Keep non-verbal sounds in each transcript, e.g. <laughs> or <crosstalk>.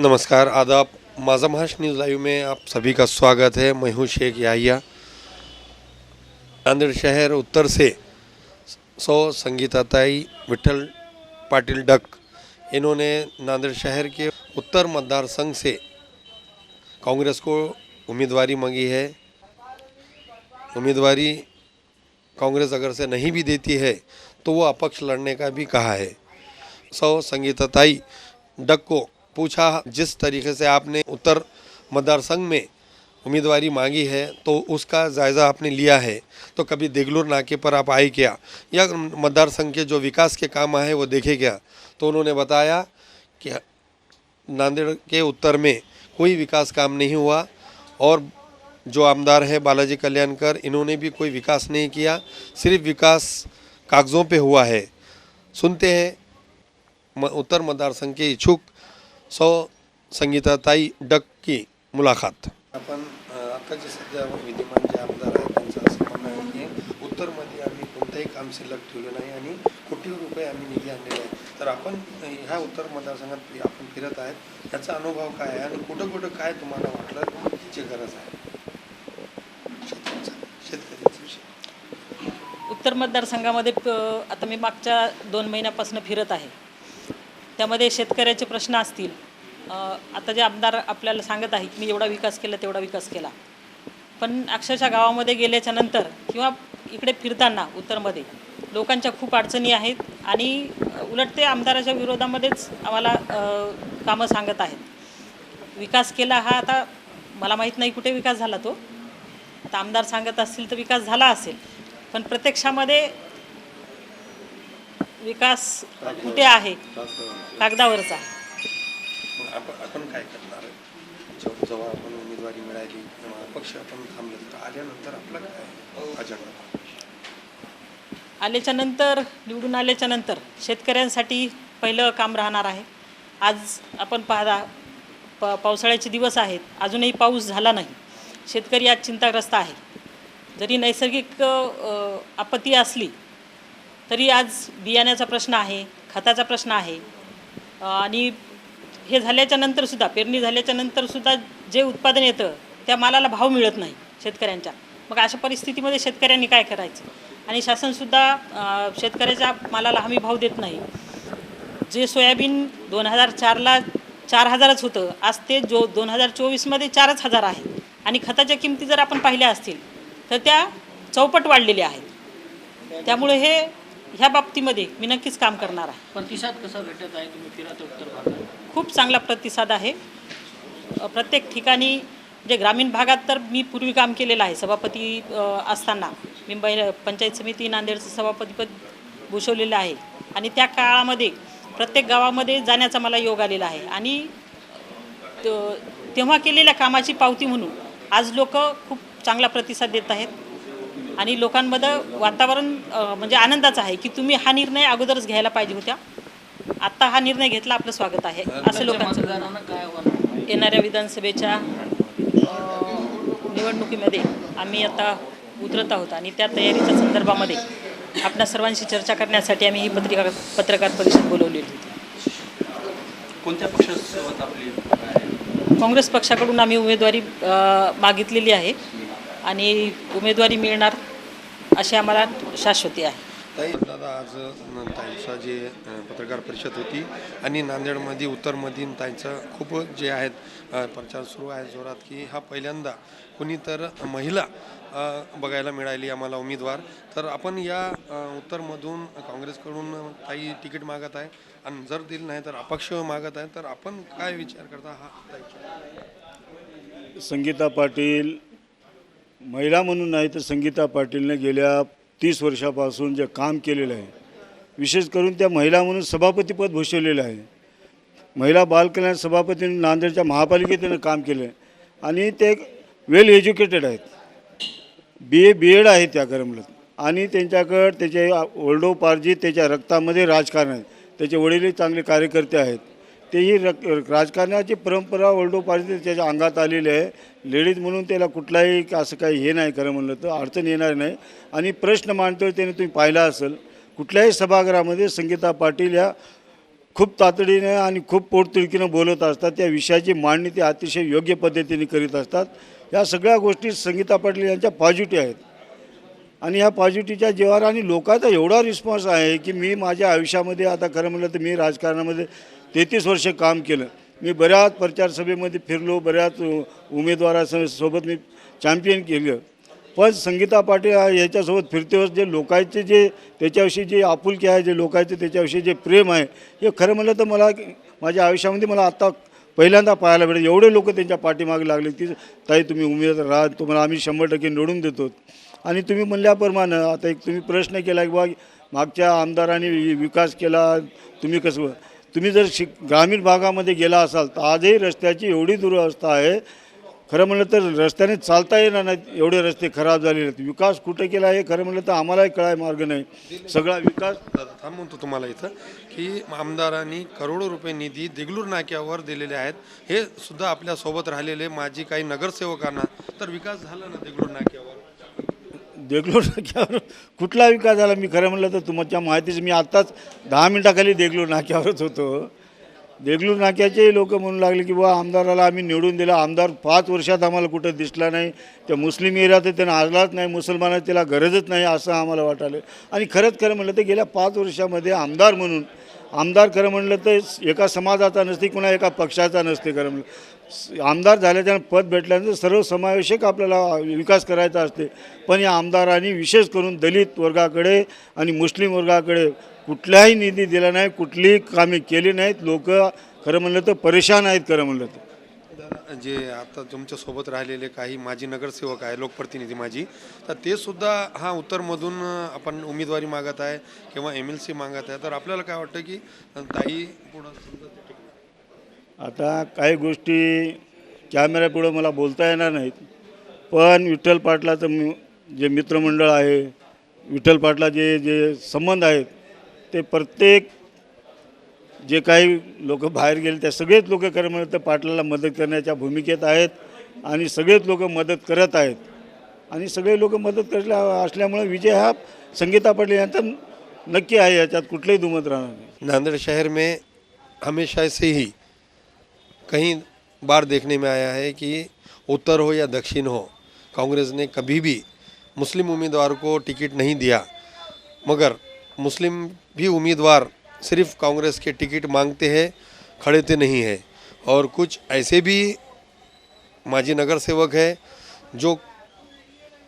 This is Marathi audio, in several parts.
नमस्कार, आदाब। माझा महाराष्ट्र न्यूज़ लाइव में आप सभी का स्वागत है। मैं हूँ शेख याहिया। नांदेड़ शहर उत्तर से सौ संगीताताई विठल पाटिल डक, इन्होंने नांदेड़ शहर के उत्तर मतदार संघ से कांग्रेस को उम्मीदवारी मांगी है। उम्मीदवारी कांग्रेस अगर से नहीं भी देती है तो वो अपक्ष लड़ने का भी कहा है। सौ संगीताताई डक को पूछा, जिस तरीके से आपने उत्तर मतदार संघ में उम्मीदवारी मांगी है तो उसका जायज़ा आपने लिया है। तो कभी देगलूर नाके पर आप आए क्या? या मतदार संघ के जो विकास के काम आए वो देखे क्या? तो उन्होंने बताया कि नांदेड़ के उत्तर में कोई विकास काम नहीं हुआ, और जो आमदार है बालाजी कल्याणकर, इन्होंने भी कोई विकास नहीं किया, सिर्फ़ विकास कागज़ों पे हुआ है। सुनते हैं उत्तर मतदार संघ के इच्छुक सौ संगीताताई डक की मुलाकात। आपण आता जे सध्या विद्यमान जे आमदार आहेत त्यांचं असं म्हणणं आहे की उत्तरमध्ये आम्ही कोणतंही काम शिल्लक ठेवलं नाही आणि कोटी रुपये आम्ही निधी आणलेला आहे तर आपण ह्या उत्तर मतदारसंघात आपण फिरत आहेत. याचा अनुभव काय आहे आणि कुठं कुठं काय तुम्हाला वाटलं? त्याची गरज आहे? शेतकऱ्याचा उत्तर मतदारसंघामध्ये आता मी मागच्या दोन महिन्यापासून फिरत आहे. त्यामध्ये शेतकऱ्याचे प्रश्न असतील. आता जे आमदार आपल्याला सांगत आहेत मी एवढा विकास केला तेवढा विकास केला. पण अक्षरशः गावामध्ये गेल्याच्यानंतर किंवा इकडे फिरताना उत्तरमध्ये लोकांच्या खूप अडचणी आहेत आणि उलट ते आमदाराच्या विरोधामध्येच आम्हाला कामं सांगत आहेत. विकास केला हा आता मला माहीत नाही कुठे विकास झाला तो. आता आमदार सांगत असतील तर विकास झाला असेल. पण प्रत्यक्षामध्ये विकास कुठे आहे? कागदावरचा. आपण काय करणार? जेव्हा आपण उमेदवारी मिळाली पक्ष आपण थांबले तर आल्यानंतर आपला काय अजेंडा आल्याच्यानंतर निवडून आल्याच्यानंतर शेतकऱ्यांसाठी पहिलं काम राहणार आहे. आज आपण पाहता प पावसाळ्याचे दिवस आहेत. अजूनही पाऊस झाला नाही. शेतकरी आज चिंताग्रस्त आहे. जरी नैसर्गिक आपत्ती असली तरी आज बियाण्याचा प्रश्न आहे खताचा प्रश्न आहे. आणि हे झाल्याच्या नंतरसुद्धा पेरणी झाल्याच्या नंतरसुद्धा जे उत्पादन येतं त्या मालाला भाव मिळत नाही शेतकऱ्यांच्या. मग अशा परिस्थितीमध्ये शेतकऱ्यांनी काय करायचं? आणि शासनसुद्धा शेतकऱ्याच्या मालाला हमी भाव देत नाही. जे सोयाबीन दोन हजार चारला चार हजारच होतं आज ते जो दोन हजार चोवीसमध्ये चारच हजार आहे. आणि खताच्या किमती जर आपण पाहिल्या असतील तर त्या चौपट वाढलेल्या आहेत. त्यामुळे हे ह्या बाबतीमध्ये मी नक्कीच काम करणार आहे. प्रतिसाद कसा भेटत आहे? तुम्ही फिरत उत्तर भागात खूप चांगला प्रतिसाद आहे. प्रत्येक ठिकाणी जे ग्रामीण भागात तर मी पूर्वी काम केलेलं आहे. सभापती असताना मी बै पंचायत समिती नांदेडचं सभापतीपद भूषवलेलं आहे. आणि त्या काळामध्ये प्रत्येक गावामध्ये जाण्याचा मला योग आलेला आहे. आणि तेव्हा केलेल्या कामाची पावती म्हणून आज लोक खूप चांगला प्रतिसाद देत आहेत. आणि लोकांमध्ये वातावरण म्हणजे आनंदाचं आहे की तुम्ही हा निर्णय अगोदरच घ्यायला पाहिजे होत्या. आत्ता हा निर्णय घेतला आपलं स्वागत आहे. असं लोकांचं येणाऱ्या विधानसभेच्या निवडणुकीमध्ये आम्ही आता उतरत आहोत आणि त्या तयारीच्या संदर्भामध्ये आपल्या सर्वांशी चर्चा करण्यासाठी आम्ही ही पत्रिका पत्रकार परिषद बोलवलेली होती. कोणत्या पक्षासोबत आपली? काँग्रेस पक्षाकडून आम्ही उमेदवारी मागितलेली आहे. आणि उमेदवारी मिळणार अशी आम्हाला शाश्वती आहे. ताई दादा आज ताईंचा जे पत्रकार परिषद होती आणि नांदेडमध्ये उत्तरमधील ताईंचं खूप जे आहेत प्रचार सुरू आहे जोरात की हा पहिल्यांदा कुणी तर महिला बघायला मिळाली आम्हाला उमेदवार. तर आपण या उत्तरमधून काँग्रेसकडून ताई तिकीट मागत आहे आणि जर दिलं नाही तर अपक्ष मागत आहे तर आपण काय विचार करता हा संगीता पाटील महिला म्हणून नाही तर संगीता पाटीलने गेल्या तीस वर्षापासून जे काम केलेलं आहे विशेष करून त्या महिला म्हणून सभापतीपद भूषवलेलं आहे. महिला बालकल्याण सभापतीने नांदेडच्या महापालिकेत काम केलं आहे आणि ते वेल एज्युकेटेड आहेत. बी ए बी एड आहे त्या करमलत आणि त्यांच्याकडं त्याचे वडोपार्जित त्याच्या रक्तामध्ये राजकारण आहे. त्याचे वडीलही चांगले कार्यकर्ते आहेत. तेही रक राजकारणाची परंपरा वडलोपार्जित त्याच्या अंगात आलेली आहे. लेडीज म्हणून त्याला कुठलाही असं काही हे नाही खरं म्हणलं तर अडचण येणार नाही. आणि प्रश्न मांडतोय त्याने तुम्ही पाहिला असेल कुठल्याही सभागृहामध्ये संगीता पाटील या खूप तातडीने आणि खूप पोटतिडकीनं बोलत असतात. त्या विषयाची मांडणी ते अतिशय योग्य पद्धतीने करीत असतात. या सगळ्या गोष्टी संगीता पाटील यांच्या पॉझिटिव्ह आहेत. आणि ह्या पॉझिटिव्हच्या जीवावर आणि लोकांचा एवढा रिस्पॉन्स आहे की मी माझ्या आयुष्यामध्ये आता खरं म्हणलं तर मी राजकारणामध्ये तेहतीस वर्ष काम केलं. मी बऱ्याच प्रचार सभेमध्ये फिरलो बऱ्याच उमेदवारासोबत सोबत मी चॅम्पियन केलं. पण संगीता पाटील याच्यासोबत फिरतेवर जे लोकांचे जे त्याच्याविषयी जे आपुलकी आहे जे लोकांचे त्याच्याविषयी जे प्रेम आहे हे खरं म्हणलं तर मला माझ्या आयुष्यामध्ये मला आत्ता पहिल्यांदा पाहायला भेटेल एवढे लोक त्यांच्या पाठीमागे लागले. की ताई तुम्ही उमेदवार राहा तुम्हाला आम्ही शंभर टक्के निवडून देतो. आणि तुम्ही म्हणल्याप्रमाणे आता एक तुम्ही प्रश्न केला की बा मागच्या आमदारांनी वि- विकास केला तुम्ही कसं तुम्ही जर शिक ग्रामीण भागामध्ये गेला असाल तर आजही रस्त्याची एवढी दुरवस्था आहे. खरं म्हणलं तर रस्त्याने चालता येणार नाहीत एवढे रस्ते खराब झालेले आहेत. विकास कुठे केला हे खरं म्हणलं तर आम्हालाही कळाय मार्ग नाही. सगळा विकास दादा थांबून तुम्हाला इथं की आमदारांनी करोडो रुपये निधी देगलूर नाक्यावर दिलेले आहेत. हे सुद्धा आपल्यासोबत राहिलेले माझी काही नगरसेवकांना. तर विकास झाला ना देगलूर नाक्यावर? देगलूर <laughs> नाक्यावर कुठला विकास झाला? मी खरं म्हणलं तर तुमच्या माहितीचं मी आत्ताच दहा मिनटाखाली देगलूर नाक्यावरच होतो. देगलूर नाक्याचे लोक म्हणू लागले की बुवा आमदाराला आम्ही निवडून दिला. आमदार पाच वर्षात आम्हाला कुठं दिसला नाही. त्या मुस्लिम एरियात त्यांना आजलाच नाही. मुसलमानात त्याला गरजच नाही असं आम्हाला वाटायलं आणि खरंच खरं म्हणलं तर गेल्या पाच वर्षामध्ये आमदार म्हणून आमदार खरं म्हणलं तर एका समाजाचा नसते कुणा एका पक्षाचा नसते खरं म्हणलं. आमदार झाल्याच्या पद भेटल्यानंतर सर्वसमावेशक आपल्याला विकास करायचा असते. पण या आमदारांनी विशेष करून दलित वर्गाकडे आणि मुस्लिम वर्गाकडे कुठलाही निधी दिला नाही कुठलीही कामे केली नाहीत. लोक खरं म्हणलं तर परेशान आहेत खरं म्हणलं तर. जे आता तुमच्यासोबत राहिलेले काही माजी नगरसेवक आहे लोकप्रतिनिधी माझी तर ते सुद्धा हा उत्तरमधून आपण उमेदवारी मागत आहे किंवा एम एल सी मागत आहे. तर आपल्याला काय वाटतं की ताई पुढं आता काही गोष्टी कॅमेऱ्यापुढं मला बोलता येणार नाहीत. पण विठ्ठल पाटलाचं जे मित्रमंडळ आहे विठ्ठल पाटला जे जे संबंध आहेत ते प्रत्येक जे काही लोक बाहेर गेले त्या सगळेच लोक खरं म्हणलं तर पाटलाला मदत करण्याच्या भूमिकेत आहेत आणि सगळेच लोक मदत करत आहेत. आणि सगळे लोक मदत करल्या असल्यामुळे विजय हा संगीता पाटील यांचा नक्की आहे याच्यात कुठलंही दुमत राहणार नाही. नांदेड़ शहर में हमेशा से ही कहीं बार देखने में आया है कि उत्तर हो या दक्षिण हो कांग्रेस ने कभी भी मुस्लिम उम्मीदवार को टिकट नहीं दिया। मगर मुस्लिम भी उम्मीदवार सिर्फ़ कांग्रेस के टिकट मांगते हैं, खड़े थे नहीं है। और कुछ ऐसे भी माजी नगर सेवक है, जो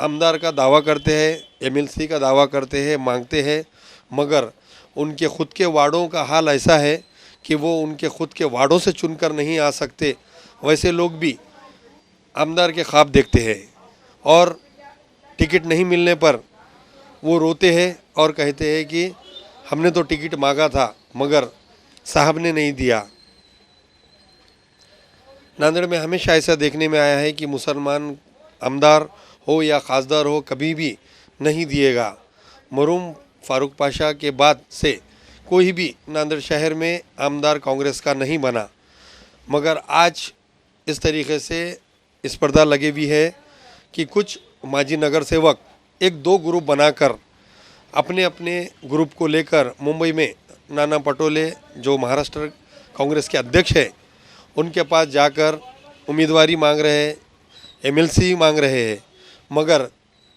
आमदार का दावा करते हैं, एमएलसी का दावा करते हैं, मांगते हैं, मगर उनके खुद के वार्डों का हाल ऐसा है कि वो उनके खुद के वार्डों से चुनकर नहीं आ सकते। वैसे लोग भी आमदार के ख्वाब देखते हैं और टिकट नहीं मिलने पर वो रोते हैं और कहते हैं कि हमने तो टिकट मांगा था, मगर साहब ने नहीं दिया। नांदेड़ में हमेशा ऐसा देखने में आया है कि मुसलमान आमदार हो या खासदार हो कभी भी नहीं दिएगा। मरूम फारूक पाशा के बाद से कोई भी नांदेड़ शहर में आमदार कांग्रेस का नहीं बना। मगर आज इस तरीके से स्पर्धा लगी हुई है कि कुछ माजी नगर सेवक एक दो ग्रुप बनाकर अपने अपने ग्रुप को लेकर मुंबई में नाना पटोले, जो महाराष्ट्र कांग्रेस के अध्यक्ष हैं, उनके पास जाकर उम्मीदवारी मांग रहे हैं, एमएलसी मांग रहे हैं। मगर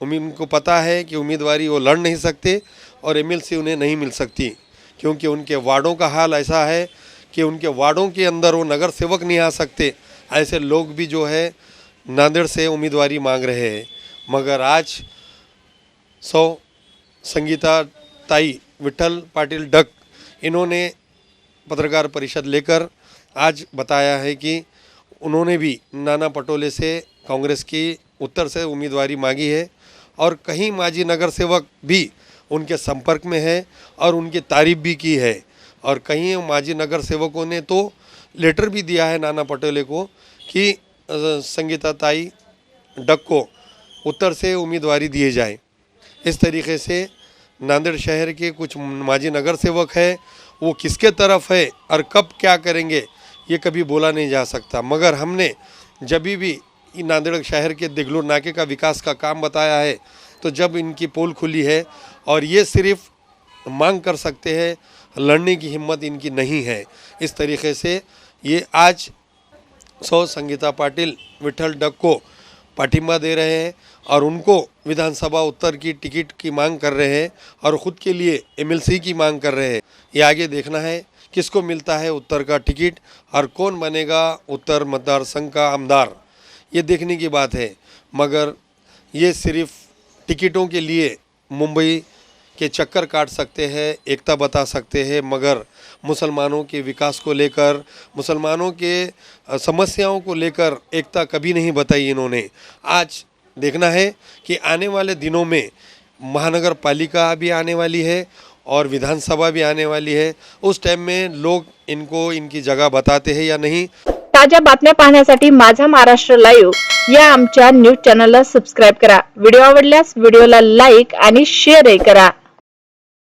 उनको पता है कि उम्मीदवारी वो लड़ नहीं सकते और एमएलसी उन्हें नहीं मिल सकती, क्योंकि उनके वार्डों का हाल ऐसा है कि उनके वार्डों के अंदर वो नगर सेवक नहीं आ सकते। ऐसे लोग भी जो है, नांदेड़ से उम्मीदवारी मांग रहे हैं। मगर आज सौ संगीता, ताई, विठल, पाटिल, डक, इन्होंने पत्रकार परिषद लेकर आज बताया है कि उन्होंने भी नाना पटोले से, कांग्रेस की उत्तर से उम्मीदवारी मांगी है और कहीं माजी नगर सेवक भी उनके संपर्क में है और उनकी तारीफ़ भी की है। और कहीं माजी नगर सेवकों ने तो लेटर भी दिया है नाना पटोले को कि संगीता, ताई, डक को उत्तर से उम्मीदवारी दिए जाए। इस तरीके से नांदेड़ शहर के कुछ माजी नगर सेवक है, वो किसके तरफ़ है और कब क्या करेंगे, ये कभी बोला नहीं जा सकता। मगर हमने जब भी नांदेड़ शहर के दिगलूर नाके का विकास का काम बताया है तो जब इनकी पोल खुली है और ये सिर्फ़ मांग कर सकते हैं, लड़ने की हिम्मत इनकी नहीं है। इस तरीके से ये आज सौ संगीता पाटिल विठल डक को पाठिंबा दे रहे हैं और उनको विधानसभा उत्तर की टिकट की मांग कर रहे हैं और ख़ुद के लिए एमएलसी की मांग कर रहे हैं। ये आगे देखना है किसको मिलता है उत्तर का टिकट और कौन बनेगा उत्तर मतदार संघ का आमदार। ये देखने की बात है, मगर ये सिर्फ़ टिकटों के लिए मुंबई के चक्कर काट सकते हैं, एकता बता सकते हैं, मगर मुसलमानों के विकास को लेकर, मुसलमानों के समस्याओं को लेकर एकता कभी नहीं बताई इन्होंने। आज देखना है कि आने वाले दिनों में महानगर पालिका भी आने वाली है और विधानसभा भी आने वाली है। उस टाइम में लोग इनको, इनकी जगह बताते हैं या नहीं। ताज़ा बातम्या पाहण्यासाठी माझा महाराष्ट्र लाइव या आमच्या न्यूज़ चॅनलला सबस्क्राईब करा. व्हिडिओ आवडल्यास व्हिडिओला लाईक आणि शेअरही करा.